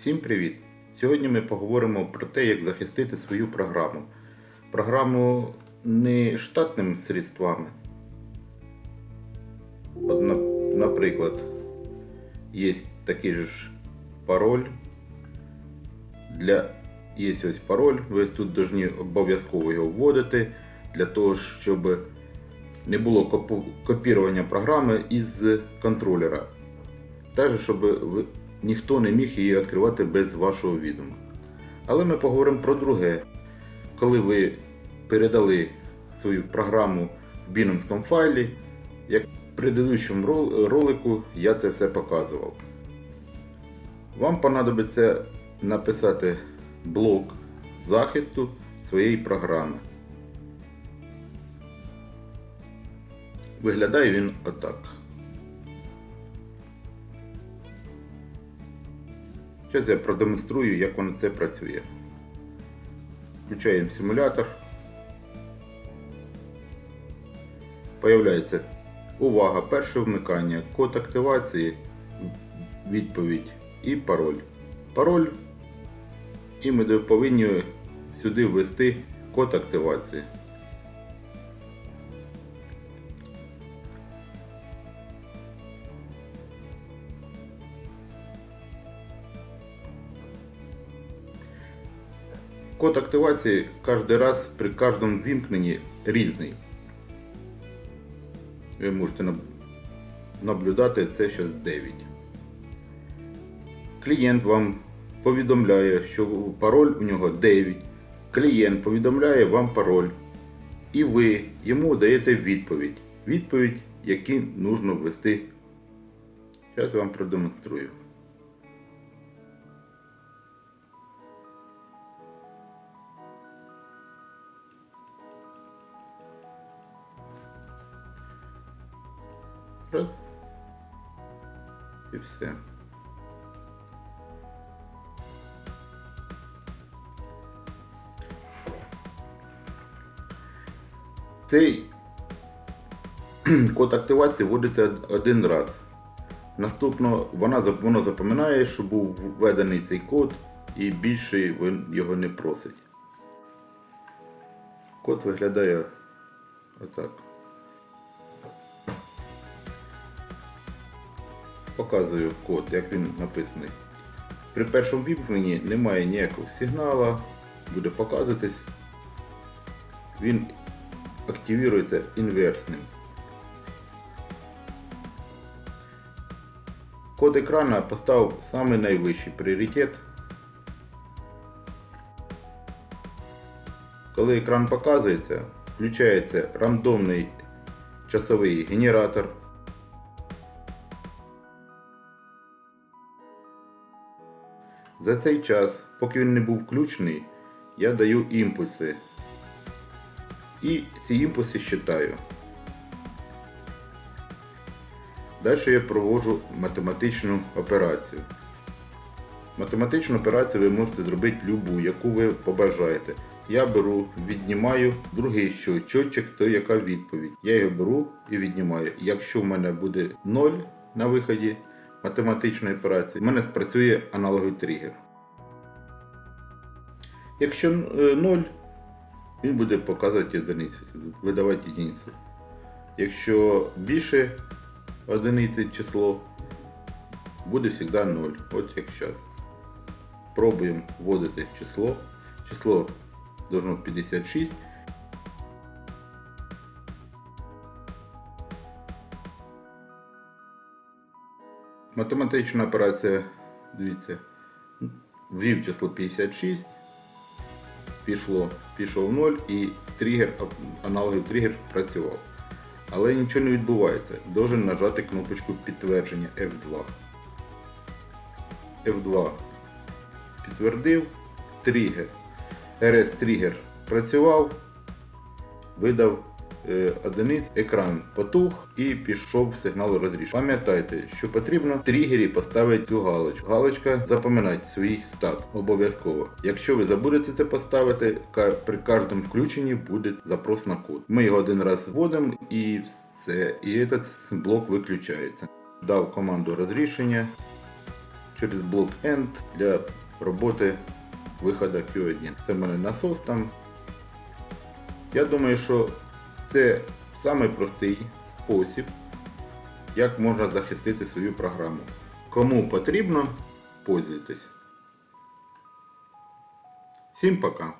Всім привіт! Сьогодні ми поговоримо про те, як захистити свою програму. Програму не штатними средствами. От, наприклад, є такий ж пароль. Для... Є ось пароль, ви тут повинні обов'язково його вводити для того, щоб не було копірування програми із контролера. Також, щоб ви- ніхто не міг її відкривати без вашого відома. Але ми поговоримо про друге. Коли ви передали свою програму в біномському файлі, як в предыдущому ролику я це все показував. Вам понадобиться написати блок захисту своєї програми. Виглядає він отак. Зараз я продемонструю, як воно це працює. Включаємо симулятор. Появляється увага, перше вмикання, код активації, відповідь і пароль. Пароль. І ми повинні сюди ввести код активації. Код активації кожен раз при кожному вімкненні різний. Ви можете наблюдати це зараз 9. Клієнт вам повідомляє, що пароль у нього 9. Клієнт повідомляє вам пароль. І ви йому даєте відповідь. Відповідь, яку потрібно ввести. Зараз вам продемонструю. Раз. І все. Цей код активації вводиться один раз. Наступно вона, воно запам'ятає, що був введений цей код і більше його не просить. Код виглядає отак. Показую код, як він написаний. При першому вімкненні немає ніякого сигналу, буде показуватись. Він активується інверсним. Код екрана поставив самий найвищий пріоритет. Коли екран показується, включається рандомний часовий генератор. За цей час, поки він не був включений, я даю імпульси. І ці імпульси считаю. Далі я проводжу математичну операцію. Математичну операцію ви можете зробити любу, яку ви побажаєте. Я беру, віднімаю другий що то яка відповідь. Я його беру і віднімаю. Якщо в мене буде 0 на виході математичної операції, в мене спрацює аналоговий тригер. Якщо 0, він буде показувати одиницю, видавати одиницю. Якщо більше одиниці число, буде завжди 0. От як зараз. Пробуємо вводити число. Число должно 56. Математична операція, дивіться, ввів число 56, пішло, пішов 0 і тригер, аналоговий тригер працював. Але нічого не відбувається. Должен нажати кнопочку підтвердження F2. F2 підтвердив, тригер. RS тригер працював, видав одиниць, екран потух і пішов сигнал розрішення. Пам'ятайте, що потрібно в тригері поставити цю галочку. Галочка запам'ятає свій стат обов'язково. Якщо ви забудете це поставити, при кожному включенні буде запрос на код. Ми його один раз вводимо і все. І этот блок виключається. Дав команду розрішення. через блок End для роботи виходу Q1. Це в мене насос там. Я думаю, що це самий простий спосіб, як можна захистити свою програму. Кому потрібно, пользуйтесь. Всім пока!